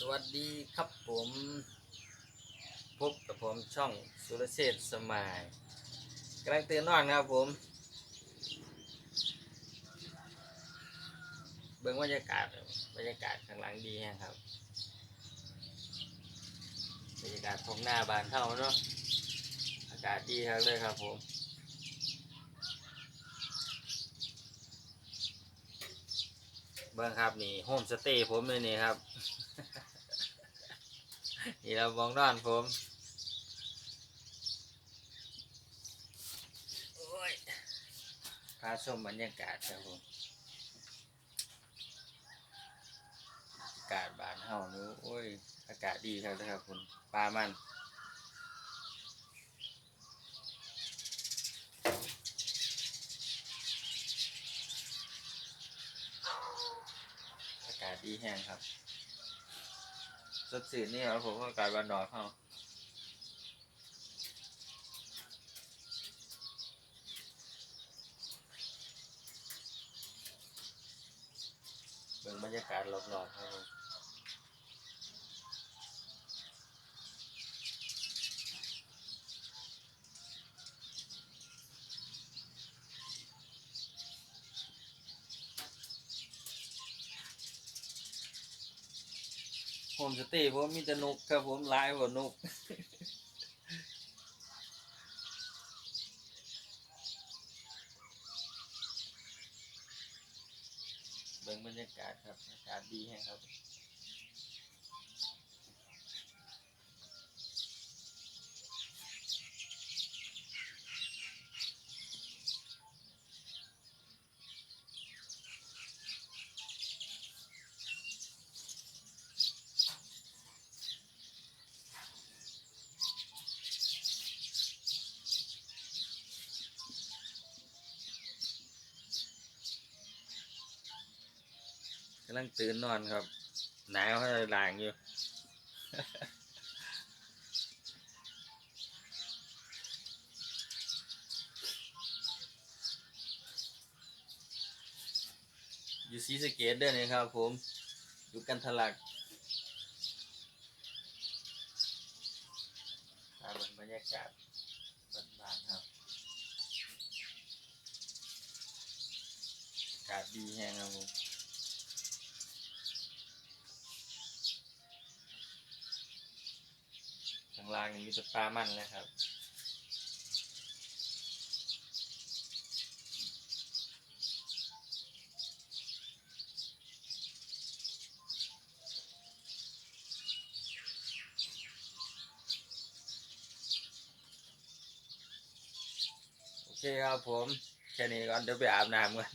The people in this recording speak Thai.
สวัสดีครับผม พบกับผมช่องสุรเชษสมายกำลังตื่นนอนครับผม เบิ่งบรรยากาศบรรยากาศข้างหลังดีแฮงครับบรรยากาศท้องหน้าบานเท่าเนาะอากาศดีครับเลยครับผม เบิ่งครับนี่โฮมสเตย์ผมเลยนี่ครับ นี่เรามองนอนผมโอ้ยพาชมบรรยากาศครับผมอากาศบานเฮานู้โอ้ย อากาศดีครับนะครับคุณปลามันอากาศ ดีแห้งครับสดสื่นนี่ครับผมก็กลายบ้านดอกเข้าเบิ่งบรรยากาศรอบๆครับผม ผมสเตย์ผมมีแต่นกครับผมลายกว่านกเบิ่งบรรยากาศครับอากาศดีแฮงครับ กำลังตื่นนอนครับ หนาวให้หลางอยู่ อยู่ซีสเกตด้อนี่ครับ ผม อยู่กันทะลักตามบรรยากาศบ้านๆครับอากาศดีแฮงครับผม ข้างล่างนี่มีแต่ปลามันเลยครับ โอเคครับผม แค่นี้ก่อนเดี๋ยวไปอาบน้ำกัน